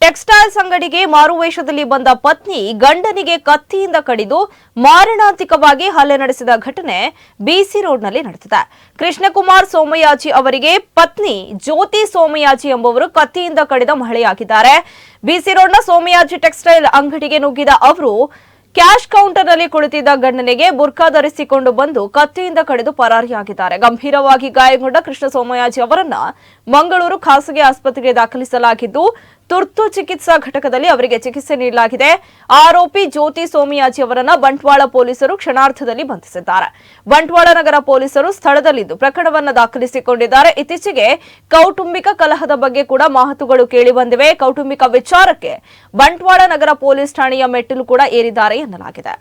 Textiles ಅಂಗಡಿಗೆ ಮಾರುವೇಷದಲ್ಲಿ ಬಂದ ಪತ್ನಿ ಗಂಡನಿಗೆ ಕತ್ತಿಯಿಂದ ಕಡಿದು ಮಾರಣಾಂತಿಕವಾಗಿ ಹಲ್ಲೆ ನಡೆಸಿದ ಘಟನೆ ಬಿಸಿ ರೋಡ್ನಲ್ಲಿ ನಡೆದಿದೆ. ಕೃಷ್ಣಕುಮಾರ್ ಸೋಮಯಾಜಿ ಅವರಿಗೆ ಪತ್ನಿ ಜ್ಯೋತಿ ಸೋಮಯಾಜಿ ಎಂಬುವರು ಕತ್ತಿಯಿಂದ ಕಡಿದ ಮಹಿಳೆಯಾಗಿದ್ದಾರೆ. ಬಿಸಿ ರೋಡ್ನ ಸೋಮಯಾಜಿ ಟೆಕ್ಸ್ಟೈಲ್ ಅಂಗಡಿಗೆ ನುಗ್ಗಿದ ಅವರು ಕ್ಯಾಶ್ ಕೌಂಟರ್ನಲ್ಲಿ ಕುಳಿತಿದ್ದ ಗಂಡನಿಗೆ ಬುರ್ಕಾ ಧರಿಸಿಕೊಂಡು ಬಂದು ಕತ್ತಿಯಿಂದ ಕಡಿದು ಪರಾರಿಯಾಗಿದ್ದಾರೆ. ಗಂಭೀರವಾಗಿ ಗಾಯಗೊಂಡ ಕೃಷ್ಣ ಸೋಮಯಾಜಿ ಅವರನ್ನ ಮಂಗಳೂರು ಖಾಸಗಿ ಆಸ್ಪತ್ರೆಗೆ ದಾಖಲಿಸಲಾಗಿದ್ದು, ತುರ್ತು ಚಿಕಿತ್ಸಾ ಘಟಕದಲ್ಲಿ ಅವರಿಗೆ ಚಿಕಿತ್ಸೆ ನೀಡಲಾಗಿದೆ. ಆರೋಪಿ ಜ್ಯೋತಿ ಸೋಮಿಯಾಜಿ ಅವರನ್ನ ಬಂಟ್ವಾಳ ಪೊಲೀಸರು ಕ್ಷಣಾರ್ಥದಲ್ಲಿ ಬಂಧಿಸಿದ್ದಾರೆ. ಬಂಟ್ವಾಳ ನಗರ ಪೊಲೀಸರು ಸ್ಥಳದಲ್ಲಿದ್ದು ಪ್ರಕರಣವನ್ನು ದಾಖಲಿಸಿಕೊಂಡಿದ್ದಾರೆ. ಇತ್ತೀಚೆಗೆ ಕೌಟುಂಬಿಕ ಕಲಹದ ಬಗ್ಗೆ ಕೂಡ ಮಾತುಗಳು ಕೇಳಿಬಂದಿವೆ ಕೌಟುಂಬಿಕ ವಿಚಾರಕ್ಕೆ ಬಂಟ್ವಾಳ ನಗರ ಪೊಲೀಸ್ ಠಾಣೆಯ ಮೆಟ್ಟಿಲು ಕೂಡ ಏರಿದ್ದಾರೆ. ಎನ್ನಲಾಗಿದೆ.